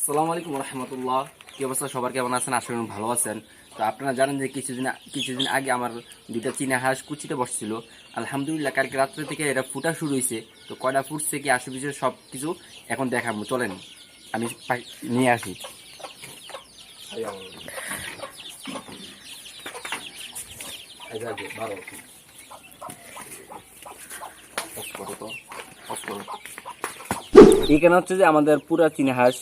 আসসালামু আলাইকুম রহমতুল্লাহ কি অবস্থা? সবার কেমন আছেন? আশা ভালো আছেন। তো আপনারা জানেন যে কিছুদিন কিছুদিন আগে আমার দুইটা চীনা হাঁস কুচিতে বসছিল। আলহামদুলিল্লাহ, কালকে রাত্রে থেকে এটা ফুটা শুরু হয়েছে তো কয়টা ফুটছে, কি আশেপাশে সব কিছু এখন দেখাবো। চলেন, আমি নিয়ে আসি। এখানে হচ্ছে যে আমাদের পুরা চীনা হাঁস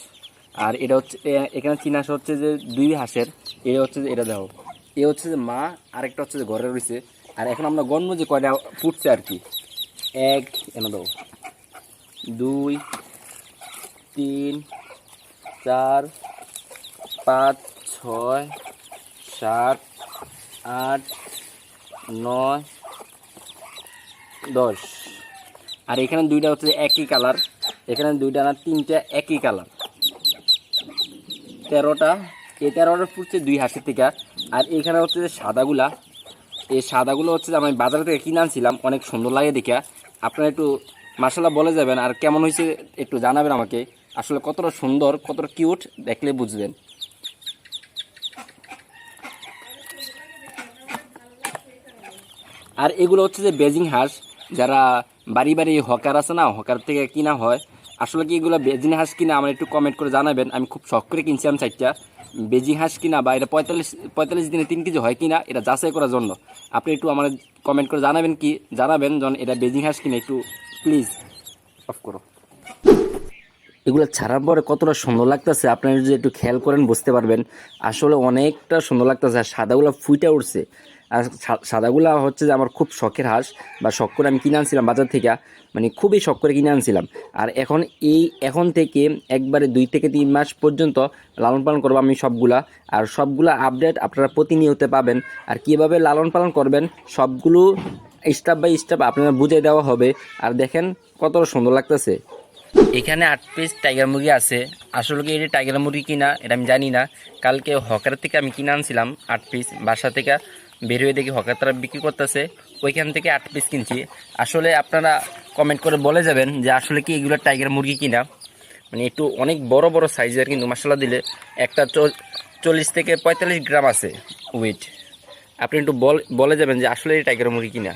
আর এটা হচ্ছে এখানে চীনা হাঁস হচ্ছে যে দুই হাঁসের এটা হচ্ছে যে, এটা দেখো। এ হচ্ছে যে মা, আরেকটা হচ্ছে যে ঘরে রয়েছে। আর এখন আমরা গণ্য যে কয়টা ফুটছে আর কি। এক এনে দাও দুই, তিন, চার, পাঁচ, ছয়, সাত, আট, নয়, দশ। আর এখানে দুইটা হচ্ছে একই কালার। এখানে দুইটা না, তিনটা একই কালার। তেরোটা, এই তেরোটা ফুটছে দুই হাসির থেকে। আর এখানে হচ্ছে যে সাদাগুলা, এই সাদাগুলো হচ্ছে যে আমি বাজার থেকে কিনে আনছিলাম, অনেক সুন্দর লাগে দেখা। আপনারা একটু মাসাল্লাহ বলে যাবেন আর কেমন হয়েছে একটু জানাবেন আমাকে। আসলে কতটা সুন্দর, কতটা কিউট, দেখলে বুঝবেন। আর এগুলো হচ্ছে যে বেজিং হাঁস, যারা বাড়ি বাড়ি হকার আছে না, হকার থেকে কিনা হয় আসলে কি এগুলো বেজিং হাঁস কিনা আমার একটু কমেন্ট করে জানাবেন। আমি খুব শখ করে কিনছিলাম সাইডটা বেজি হাঁস কিনা বা এটা পঁয়তাল্লিশ পঁয়তাল্লিশ দিনে তিন কেজি হয় কিনা, এটা যাচাই করার জন্য। আপনি একটু আমার কমেন্ট করে জানাবেন কি? জানাবেন যখন এটা বেজিং হাঁস কিনা একটু প্লিজ অফ করো। এগুলো ছাড়ার পরে কতটা সুন্দর লাগতেছে, আপনারা যদি একটু খেয়াল করেন বুঝতে পারবেন। আসলে অনেকটা সুন্দর লাগতেছে, আর সাদাগুলো ফুইটা উঠছে আর সাদাগুলা হচ্ছে যে আমার খুব শখের হাঁস বা শখ করে আমি কিনে আনছিলাম বাজার থেকে মানে খুবই শখ করে কিনে আনছিলাম। আর এখন এই, এখন থেকে একবারে দুই থেকে তিন মাস পর্যন্ত লালন পালন করব আমি সবগুলা। আর সবগুলা আপডেট আপনারা প্রতিনিয়ত পাবেন। আর কীভাবে লালন পালন করবেন, সবগুলো স্টাপ বাই স্টাপ আপনারা বুঝে দেওয়া হবে। আর দেখেন কতটা সুন্দর লাগতেছে। এখানে আট পিস টাইগার মুরগি আছে। আসলে কি এটা টাইগার মুরগি কিনা, এটা আমি জানি না। কালকে হকার থেকে আমি কিনে আনছিলাম আট পিস বাসা থেকে বের হয়ে দেখি হকার তারা বিক্রি করতেছে। ওইখান থেকে আট পিস কিনছি। আসলে আপনারা কমেন্ট করে বলে যাবেন যে আসলে কি এগুলো টাইগার মুরগি কিনা। মানে একটু অনেক বড় বড় সাইজের কিন্তু মশলা দিলে একটা চল- চল্লিশ থেকে পঁয়তাল্লিশ গ্রাম আছে ওয়েট আপনি একটু বলে যাবেন যে আসলে এই টাইগার মুরগি কিনা।